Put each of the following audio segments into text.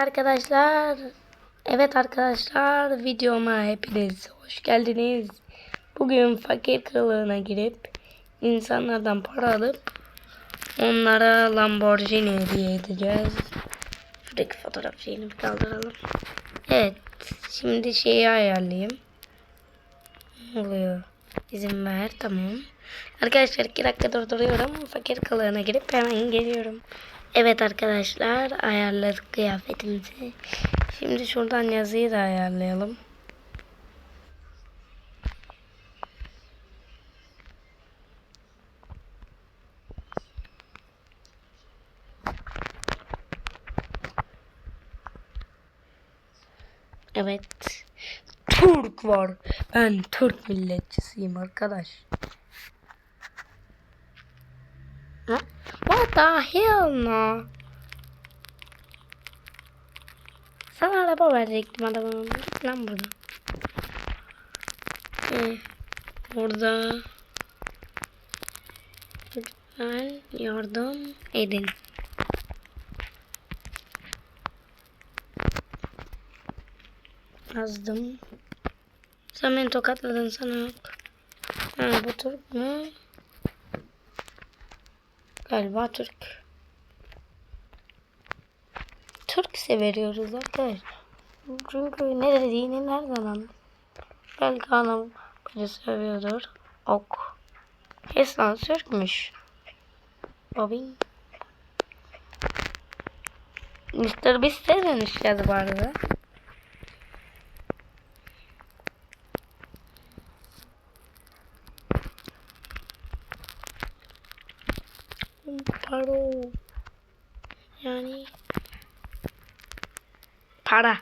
Arkadaşlar, evet arkadaşlar videoma hepiniz hoş geldiniz. Bugün fakir kılığına girip insanlardan para alıp onlara Lamborghini hediye edeceğiz. Şuradaki fotoğraf şeyini bir kaldıralım. Evet, şimdi şeyi ayarlayayım. Ne oluyor? İzin ver, tamam. Arkadaşlar iki dakika durduruyorum. Fakir kılığına girip hemen geliyorum. Evet arkadaşlar ayarladık kıyafetimizi. Şimdi şuradan yazıyı da ayarlayalım. Evet. Türk var. Ben Türk milletçisiyim arkadaş. Ha? What the hell no? Sana araba verecektim adamın. Git lan buradan. Ee, burada lütfen yardım edin. Yazdım. Sen beni tokatladın sana. Ha, bu Türk mü? Galiba Türk. Türk severiyoruz arkadaşlar. Çünkü ne dediğini nereden anladın? Belki anam beni seviyordur. Ok. Eslan Türkmüş. Bobin. Mr. Beast'e dönüşeceğiz bu arada. Paro. Yani para.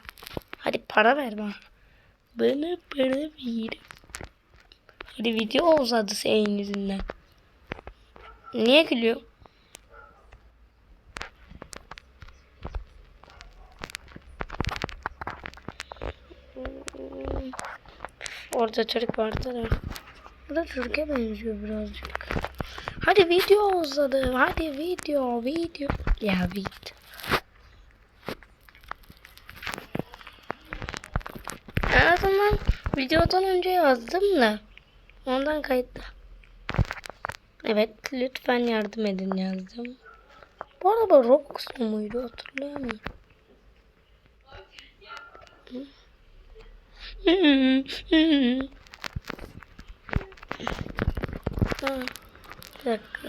Hadi para ver bana. Bana para ver. Hadi video uzadı senin yüzünden. Niye gülüyor? Orada çocuk vardı da. Bu da çocuk'a benziyor birazcık. Hadi video uzadı. Hadi video, video. Ya video. En azından videodan önce yazdım da. Ondan kayıtta. Evet lütfen yardım edin yazdım. Bu araba Roblox muydu hatırlayamıyorum. Ha, bir dakika.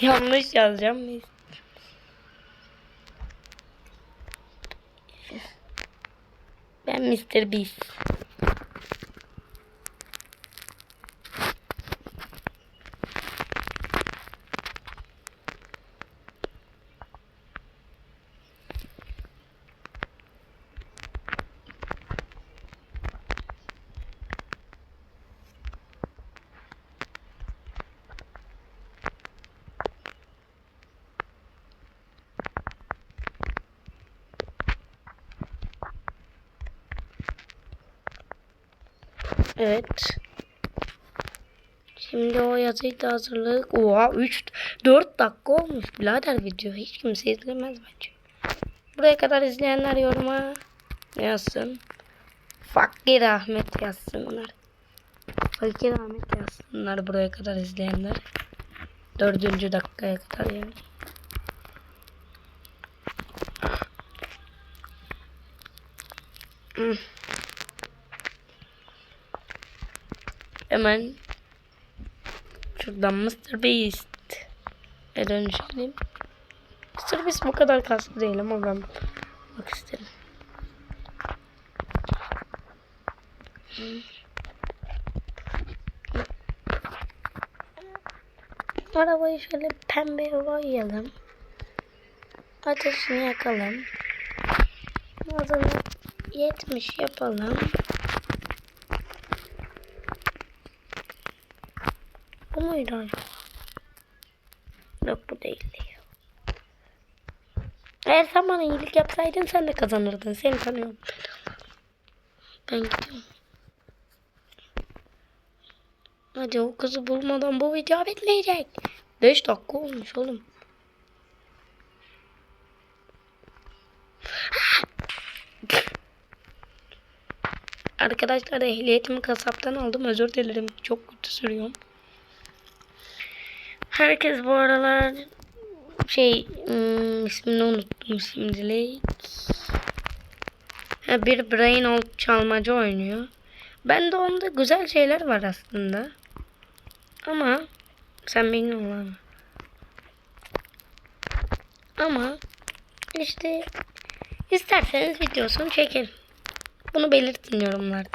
Yanlış yazacağım? Ben Mr. Beast. Evet. Şimdi o yazıyı da hazırladık. Oha 3 4 dakika olmuş birader video. Hiç kimse izlemez bence. Buraya kadar izleyenler yoruma yazsın. Fakir Ahmet yazsınlar. Fakir Ahmet yazsınlar buraya kadar izleyenler. Dördüncü dakikaya kadar yani. Hmm. Hemen şuradan Mr. Beast e dönüşelim. Mr. Beast bu kadar kaslı değil ama ben bak isterim. Arabayı şöyle pembe boyayalım. Ateşini yakalım. Adını 70 yapalım. Bu muydu acaba? Yok bu değildi. Eğer sen bana iyilik yapsaydın sen de kazanırdın. Seni tanıyorum. Ben gidiyorum. Hadi o kızı bulmadan bu video bitmeyecek. 5 dakika olmuş oğlum. Arkadaşlar ehliyetimi kasaptan aldım. Özür dilerim. Çok kötü sürüyorum. Herkes bu aralar şey ım, ismini unuttum şimdilik. Ha, bir Brain Old çalmacı oynuyor. Ben de onda güzel şeyler var aslında. Ama sen bilmiyorum ama. Ama işte isterseniz videosunu çekelim. Bunu belirtin yorumlarda.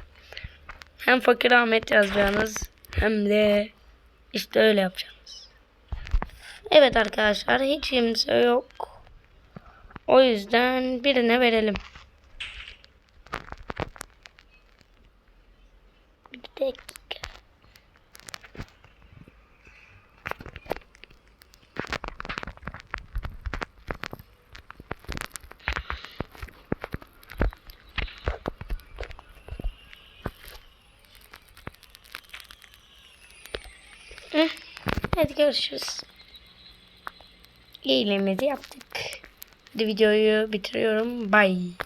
Hem Fakir Ahmet yazacağınız hem de işte öyle yapacaksınız. Evet arkadaşlar hiç kimse yok. O yüzden birine verelim. Bir dakika. Heh, Hadi görüşürüz. İyiliğimizi yaptık. Videoyu bitiriyorum. Bye.